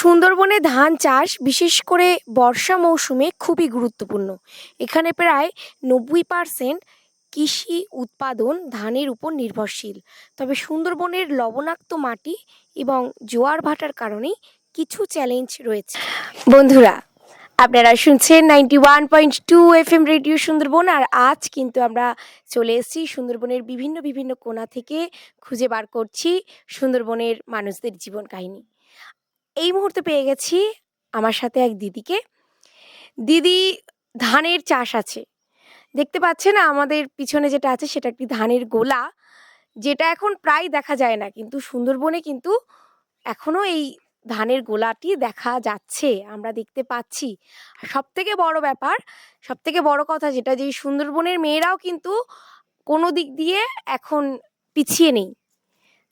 সুন্দরবনে ধান চাষ, বিশেষ করে বর্ষা মৌসুমে খুবই গুরুত্বপূর্ণ। এখানে প্রায় নব্বই পার্সেন্ট কৃষি উৎপাদন ধানের উপর নির্ভরশীল। তবে সুন্দরবনের লবণাক্ত মাটি এবং জোয়ার ভাটার কারণেই কিছু চ্যালেঞ্জ রয়েছে। বন্ধুরা, আপনারা শুনছেন ninety one point two F M radio Sundarban আর আজ কিন্তু আমরা চলে এসেছি সুন্দরবনের বিভিন্ন বিভিন্ন কোণা থেকে খুঁজে বার করছি সুন্দরবনের মানুষদের জীবন কাহিনী। এই মুহূর্তে পেয়ে গেছি আমার সাথে এক দিদিকে। দিদি ধানের চাষ আছে। দেখতে পাচ্ছেন আমাদের পিছনে যেটা আছে সেটা একটি ধানের গোলা, যেটা এখন প্রায় দেখা যায় না, কিন্তু সুন্দরবনে কিন্তু এখনও এই ধানের গোলাটি দেখা যাচ্ছে, আমরা দেখতে পাচ্ছি। সব থেকে বড় ব্যাপার সব থেকে বড় কথা যেটা যে সুন্দরবনের মেয়েরাও কিন্তু কোনো দিক দিয়ে এখন পিছিয়ে নেই।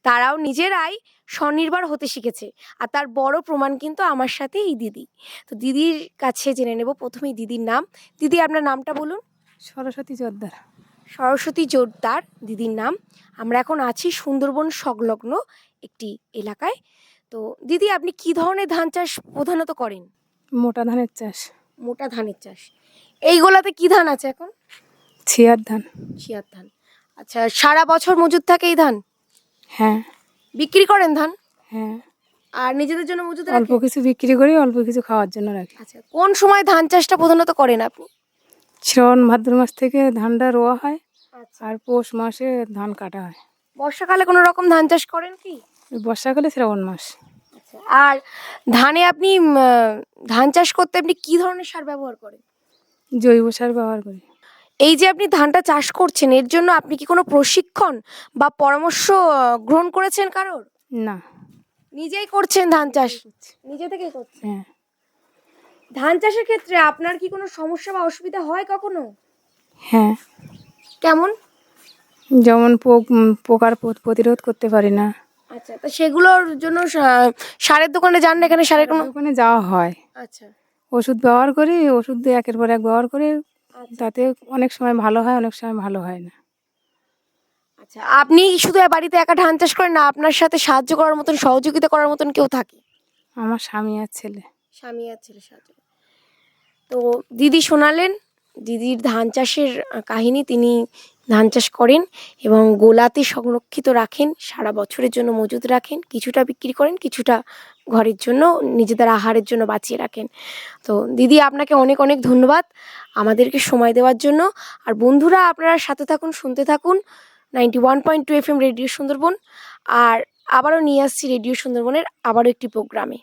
তারাও নিজেরাই স্বনির্ভর হতে শিখেছে। আর তার বড় প্রমাণ কিন্তু আমার সাথে এই দিদি। তো দিদির কাছে জেনে নেব প্রথমেই দিদির নাম। দিদি আপনার নামটা বলুন। সরস্বতী জোরদার সরস্বতী জোরদার দিদির নাম। আমরা এখন আছি সুন্দরবন সংলগ্ন একটি এলাকায়। তো দিদি আপনি কি ধরনের ধান চাষ প্রধানত করেন? মোটা ধানের চাষ। মোটা ধানের চাষ। এইগুলাতে কি ধান আছে এখন? ছিয়ার ধান। শিয়ার ধান। আচ্ছা সারা বছর মজুদ থাকে এই ধান? হ্যাঁ। বিক্রি করেন ধান? হ্যাঁ। আর নিজেদের জন্য মজুদ অল্প কিছু বিক্রি করি অল্প কিছু খাওয়ার জন্য রাখি। আচ্ছা কোন সময় ধান চাষটা প্রধানত করেন আপনি? শ্রাবণ ভাদ্র মাস থেকে ধানটা রোয়া হয় আচ্ছা। আর পৌষ মাসে ধান কাটা হয়। বর্ষাকালে কোনো রকম ধান চাষ করেন কি? বর্ষাকালে শ্রাবণ মাস। আচ্ছা আর ধানে আপনি ধান চাষ করতে আপনি কি ধরনের সার ব্যবহার করেন? জৈব সার ব্যবহার করি। এই যে আপনি ধানটা চাষ করছেন এর জন্য আপনি কি কোনো প্রশিক্ষণ বা পরামর্শ গ্রহণ করেছেন কারোর? না। নিজেই করছেন ধান চাষ? নিজে থেকেই করছেন? হ্যাঁ। ধান চাষের ক্ষেত্রে আপনার কি কোনো সমস্যা বা অসুবিধা হয় কখনো? হ্যাঁ। কেমন? যেমন পোক পোকার প্রত- প্রতিরোধ করতে পারি না। আচ্ছা তো সেগুলোর জন্য সারের দোকানে যান না এখানে সারের কোনো? ওখানে যাওয়া হয়। আচ্ছা। ওষুধ ব্যবহার করি ওষুধ দিয়ে একের পর এক ব্যবহার করি তাতে অনেক সময় ভালো হয় অনেক সময় ভালো হয় না। আচ্ছা আপনি শুধু বাড়িতে একা ধান চাষ করেন না আপনার সাথে সাহায্য করার মতন সহযোগিতা করার মতন কেউ থাকে? আমার স্বামী আর ছেলে। স্বামী আর ছেলে সাহায্য তো দিদি শোনালেন দিদির ধান চাষের কাহিনী তিনি ধান চাষ করেন এবং গোলাতে সংরক্ষিত রাখেন সারা বছরের জন্য মজুদ রাখেন কিছুটা বিক্রি করেন কিছুটা ঘরের জন্য, নিজেদের আহারের জন্য বাঁচিয়ে রাখেন। তো দিদি, আপনাকে অনেক অনেক ধন্যবাদ আমাদেরকে সময় দেওয়ার জন্য। আর বন্ধুরা, আপনারা সাথে থাকুন, শুনতে থাকুন ninety one point two F M radio Sundarban. আর আবারও নিয়ে আসছি রেডিও সুন্দরবনের আবারও একটি প্রোগ্রামে।